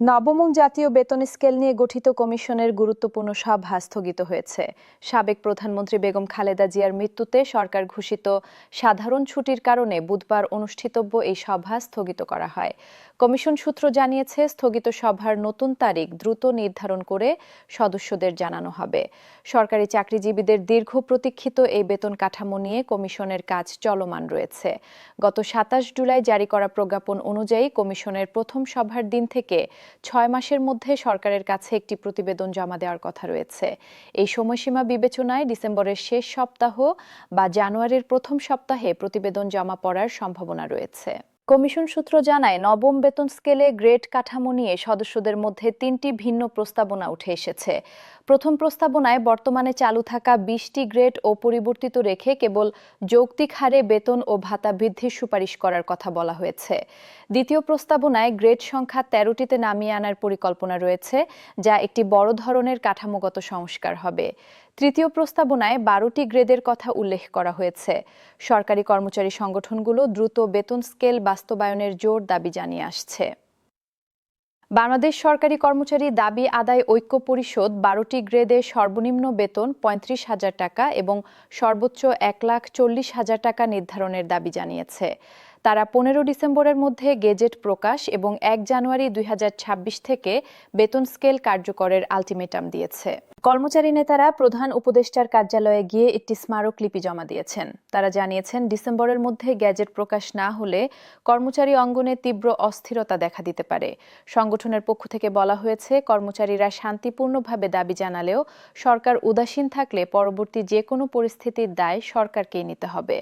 নবম জাতীয় বেতন স্কেল নিয়ে গঠিত কমিশনের গুরুত্বপূর্ণ সভা স্থগিত হয়েছে। সাবেক প্রধানমন্ত্রী বেগম খালেদা জিয়ার মৃত্যুতে সরকার ঘোষিত সাধারণ ছুটির কারণে বুধবার অনুষ্ঠিতব্য এই সভা স্থগিত করা হয়। কমিশন সূত্র জানিয়েছে, স্থগিত সভার নতুন তারিখ দ্রুত নির্ধারণ করে সদস্যদের জানানো হবে। সরকারি চাকরিজীবীদের দীর্ঘ প্রতীক্ষিত এই বেতন কাঠামো নিয়ে কমিশনের কাজ চলমান রয়েছে। গত সাতাশ জুলাই জারি করা প্রজ্ঞাপন অনুযায়ী কমিশনের প্রথম সভার দিন থেকে ছয় মাসের মধ্যে সরকারের কাছে একটি প্রতিবেদন জমা দেওয়ার কথা রয়েছে। এই সময়সীমা বিবেচনায় ডিসেম্বরের শেষ সপ্তাহ বা জানুয়ারির প্রথম সপ্তাহে প্রতিবেদন জমা পড়ার সম্ভাবনা রয়েছে। কমিশন সূত্র জানায়, নবম বেতন স্কেলে গ্রেড কাঠামো নিয়ে সদস্যদের মধ্যে তিনটি ভিন্ন প্রস্তাবনা উঠে এসেছে। প্রথম প্রস্তাবনায় বর্তমানে চালু থাকা বিশটি গ্রেড ও পরিবর্তিত রেখে কেবল যৌক্তিক হারে বেতন ও ভাতা বৃদ্ধির সুপারিশ করার কথা বলা হয়েছে। দ্বিতীয় প্রস্তাবনায় গ্রেড সংখ্যা তেরোটিতে নামিয়ে আনার পরিকল্পনা রয়েছে, যা একটি বড় ধরনের কাঠামোগত সংস্কার হবে। তৃতীয় প্রস্তাবনায় বারোটি গ্রেডের কথা উল্লেখ করা হয়েছে। সরকারি কর্মচারী সংগঠনগুলো দ্রুত বেতন স্কেল বাস্তবায়নের জোর দাবি জানিয়ে আসছে। বাংলাদেশ সরকারি কর্মচারী দাবি আদায় ঐক্য পরিষদ বারোটি গ্রেডে সর্বনিম্ন বেতন পঁয়ত্রিশ হাজার টাকা এবং সর্বোচ্চ এক লাখ চল্লিশ হাজার টাকা নির্ধারণের দাবি জানিয়েছে। তারা পনেরো ডিসেম্বরের মধ্যে গেজেট প্রকাশ এবং এক জানুয়ারি দুই হাজার ছাব্বিশ থেকে বেতন স্কেল কার্যকরের আলটিমেটাম দিয়েছে। কর্মচারী নেতারা প্রধান উপদেষ্টার কার্যালয়ে গিয়ে একটি স্মারকলিপি জমা দিয়েছেন। তারা জানিয়েছেন, ডিসেম্বরের মধ্যে গ্যাজেট প্রকাশ না হলে কর্মচারী অঙ্গনে তীব্র অস্থিরতা দেখা দিতে পারে। সংগঠনের পক্ষ থেকে বলা হয়েছে, কর্মচারীরা শান্তিপূর্ণভাবে দাবি জানালেও সরকার উদাসীন থাকলে পরবর্তী যে কোনো পরিস্থিতির দায় সরকারকেই নিতে হবে।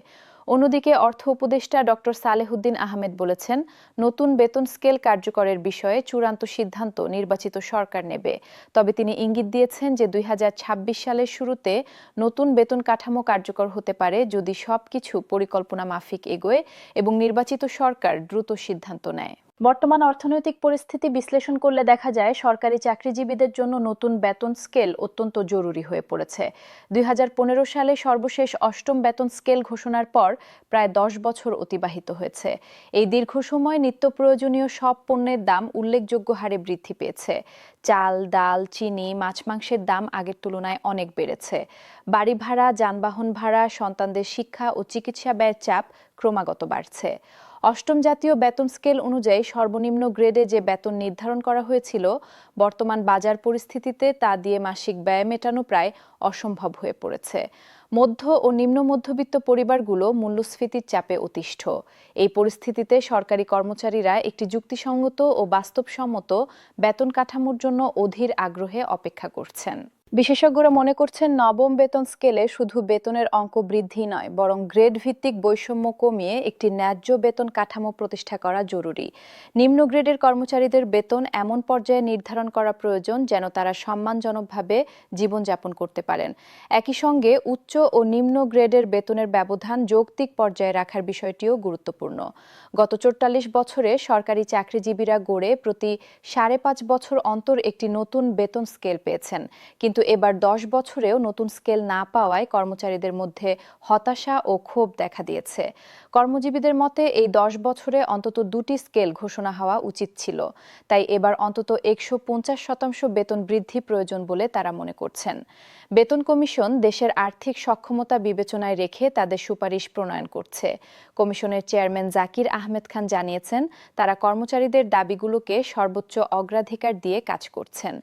অন্যদিকে অর্থ উপদেষ্টা ডক্টর সালেহুদ্দিন আহমেদ বলেছেন, নতুন বেতন স্কেল কার্যকরের বিষয়ে চূড়ান্ত সিদ্ধান্ত নির্বাচিত সরকার নেবে। তবে তিনি ইঙ্গিত দিয়েছেন যে দুই হাজার ছাব্বিশ সালের শুরুতে নতুন বেতন কাঠামো কার্যকর হতে পারে যদি সবকিছু পরিকল্পনা মাফিক এগোয় এবং নির্বাচিত সরকার দ্রুত সিদ্ধান্ত নেয়। বর্তমান অর্থনৈতিক পরিস্থিতি বিশ্লেষণ করলে দেখা যায়, সরকারি চাকরিজীবীদের জন্য নতুন বেতন স্কেল অত্যন্ত জরুরি হয়ে পড়েছে। দুই সালে সর্বশেষ অষ্টম বেতন স্কেল ঘোষণার পর প্রায় দশ বছর অতিবাহিত হয়েছে। এই দীর্ঘ সময় নিত্য প্রয়োজনীয় সব পণ্যের দাম উল্লেখযোগ্য হারে বৃদ্ধি পেয়েছে। চাল, ডাল, চিনি, মাছ মাংসের দাম আগের তুলনায় অনেক বেড়েছে। বাড়ি ভাড়া, যানবাহন ভাড়া, সন্তানদের শিক্ষা ও চিকিৎসা ব্যয়ের চাপ ক্রমাগত বাড়ছে। অষ্টম জাতীয় বেতন স্কেল অনুযায়ী সর্বনিম্ন গ্রেডে যে বেতন নির্ধারণ করা হয়েছিল, বর্তমান বাজার পরিস্থিতিতে তা দিয়ে মাসিক ব্যয় মেটানো প্রায় অসম্ভব হয়ে পড়েছে। মধ্য ও নিম্ন মধ্যবিত্ত পরিবারগুলো মূল্যস্ফীতির চাপে অতিষ্ঠ। এই পরিস্থিতিতে সরকারি কর্মচারীরা একটি যুক্তিসঙ্গত ও বাস্তবসম্মত বেতন কাঠামোর জন্য অধীর আগ্রহে অপেক্ষা করছেন। বিশেষজ্ঞরা মনে করছেন নবম বেতন স্কেলে শুধু বেতনের অঙ্ক বৃদ্ধি নয়, বরং গ্রেড ভিত্তিক বৈষম্য কমিয়ে একটি ন্যায্য বেতন কাঠামো প্রতিষ্ঠা করা জরুরি। নিম্ন গ্রেডের কর্মচারীদের বেতন এমন পর্যায়ে নির্ধারণ করা প্রয়োজন যেন তারা সম্মানজনকভাবে জীবনযাপন করতে পারেন। একই সঙ্গে উচ্চ ও নিম্ন গ্রেডের বেতনের ব্যবধান যৌক্তিক পর্যায়ে রাখার বিষয়টিও গুরুত্বপূর্ণ। গত চৌত্রিশ বছরে সরকারি চাকরিজীবীরা গড়ে প্রতি সাড়ে পাঁচ বছর অন্তর একটি নতুন বেতন স্কেল পেয়েছেন। কিন্তু কিন্তু এবার দশ বছরেও নতুন স্কেল না পাওয়ায় কর্মচারীদের মধ্যে হতাশা ও ক্ষোভ দেখা দিয়েছে। কর্মজীবীদের মতে, এই দশ বছরে অন্তত দুটি স্কেল ঘোষণা হওয়া উচিত ছিল। তাই এবার অন্তত একশো পঞ্চাশ শতাংশ বেতন বৃদ্ধি প্রয়োজন বলে তারা মনে করছেন। বেতন কমিশন দেশের আর্থিক সক্ষমতা বিবেচনায় রেখে তাদের সুপারিশ প্রণয়ন করছে। কমিশনের চেয়ারম্যান জাকির আহমেদ খান জানিয়েছেন, তারা কর্মচারীদের দাবিগুলোকে সর্বোচ্চ অগ্রাধিকার দিয়ে কাজ করছেন।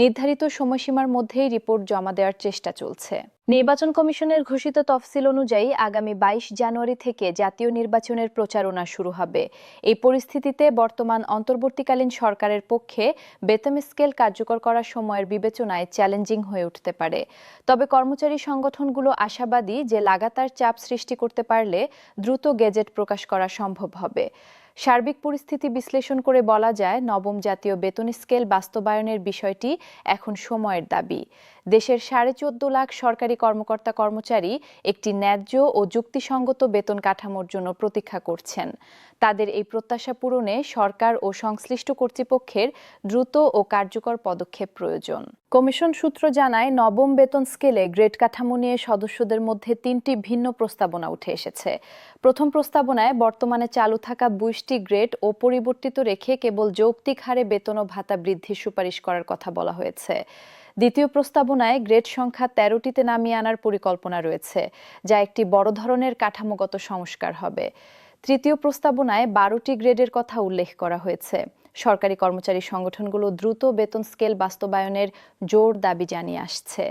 নির্ধারিত সময়সীমার মধ্যেই রিপোর্ট জমা দেওয়ার চেষ্টা চলছে। নির্বাচন কমিশনের ঘোষিত তফসিল অনুযায়ী আগামী বাইশ জানুয়ারি থেকে জাতীয় নির্বাচনের প্রচারণা শুরু হবে। এই পরিস্থিতিতে বর্তমান অন্তর্বর্তীকালীন সরকারের পক্ষে বেতন স্কেল কার্যকর করার সময়ের বিবেচনায় চ্যালেঞ্জিং হয়ে উঠতে পারে। তবে কর্মচারী সংগঠনগুলো আশাবাদী যে লাগাতার চাপ সৃষ্টি করতে পারলে দ্রুত গেজেট প্রকাশ করা সম্ভব হবে। সার্বিক পরিস্থিতি বিশ্লেষণ করে বলা যায়, নবম জাতীয় বেতন স্কেল বাস্তবায়নের বিষয়টি এখন সময়ের দাবি। দেশের সাড়ে চোদ্দ লাখ সরকারি কর্মকর্তা কর্মচারী একটি ন্যায্য ও যুক্তিসঙ্গত বেতন কাঠামোর জন্য প্রতীক্ষা করছেন। তাদের এই প্রত্যাশা পূরণে সরকার ও সংশ্লিষ্ট কর্তৃপক্ষের দ্রুত ও কার্যকর পদক্ষেপ প্রয়োজন। কমিশন সূত্র জানায়, নবম বেতন স্কেলে গ্রেড কাঠামো নিয়ে সদস্যদের মধ্যে তিনটি ভিন্ন প্রস্তাবনা উঠে এসেছে। প্রথম প্রস্তাবনায় বর্তমানে চালু থাকা বিশটি গ্রেড ও পরিবর্তিত রেখে কেবল যৌক্তিক হারে বেতন ও ভাতা বৃদ্ধির সুপারিশ করার কথা বলা হয়েছে। দ্বিতীয় প্রস্তাবনায় গ্রেড সংখ্যা তেরোটিতে নামিয়ে আনার পরিকল্পনা রয়েছে, যা একটি বড় ধরনের কাঠামোগত সংস্কার হবে। তৃতীয় প্রস্তাবনায় বারোটি গ্রেডের কথা উল্লেখ করা হয়েছে। সরকারি কর্মচারী সংগঠনগুলো দ্রুত বেতন স্কেল বাস্তবায়নের জোর দাবি জানিয়ে আসছে।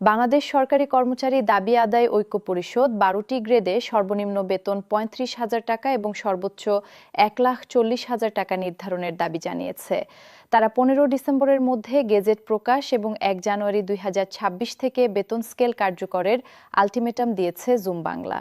বাংলাদেশ সরকারি কর্মচারী দাবি আদায় ঐক্য পরিষদ বারোটি গ্রেডে সর্বনিম্ন বেতন পঁয়ত্রিশ হাজার টাকা এবং সর্বোচ্চ এক লাখ চল্লিশ হাজার টাকা নির্ধারণের দাবি জানিয়েছে। তারা পনেরো ডিসেম্বরের মধ্যে গেজেট প্রকাশ এবং এক জানুয়ারি দুই হাজার ছাব্বিশ থেকে বেতন স্কেল কার্যকরের আলটিমেটাম দিয়েছে জুম বাংলা।